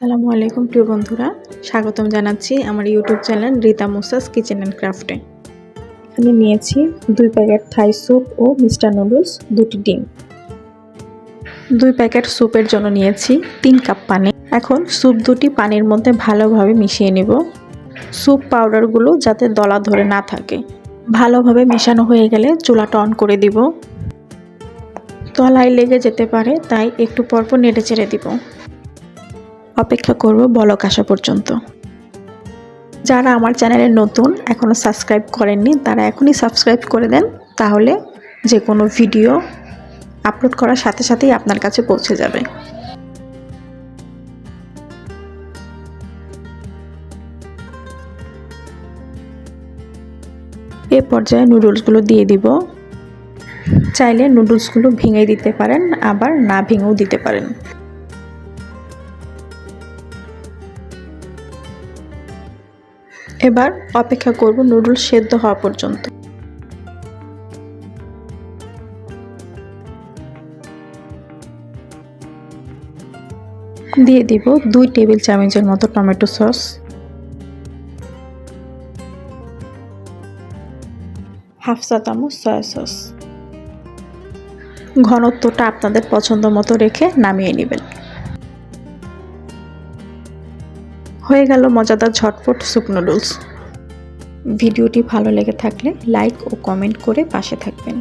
আসসালামু আলাইকুম প্রিয় বন্ধুরা। স্বাগতম জানাচ্ছি আমার ইউটিউব চ্যানেল রিতা মুসাস কিচেন অ্যান্ড ক্রাফটে। এখানে নিয়েছি দুই প্যাকেট থাই স্যুপ ও মিস্টার নুডলস, দুটি ডিম। দুই প্যাকেট স্যুপের জন্য নিয়েছি তিন কাপ পানি। এখন স্যুপ দুটি পানির মধ্যে ভালোভাবে মিশিয়ে নেব। স্যুপ পাউডারগুলো যাতে দলা ধরে না থাকে। ভালোভাবে মেশানো হয়ে গেলে চুলাটা অন করে দিব। তলায় লেগে যেতে পারে, তাই একটু পরপর নেড়ে চেড়ে দিব। অপেক্ষা করব বলক আসা পর্যন্ত। যারা আমার চ্যানেলে নতুন এখনও সাবস্ক্রাইব করেননি, তারা এখনই সাবস্ক্রাইব করে দেন, তাহলে যে কোনো ভিডিও আপলোড করার সাথে সাথেই আপনার কাছে পৌঁছে যাবে। এ পর্যায়ে নুডলসগুলো দিয়ে দিব। চাইলে নুডলসগুলো ভেঙে দিতে পারেন, আবার না ভেঙেও দিতে পারেন। এবার অপেক্ষা করব নুডলস সেদ্ধ হওয়া পর্যন্ত। দিয়ে দিব দুই টেবিল চামচের মতো টমেটো সস। হাফ চা চামচ সয়া সস। ঘনত্বটা আপনাদের পছন্দ মতো রেখে নামিয়ে নেবেন। হয়ে গেল মজাদার ঝটপট স্যুপ নুডলস ভিডিওটি ভালো লেগে থাকলে লাইক ও কমেন্ট করে পাশে থাকবেন।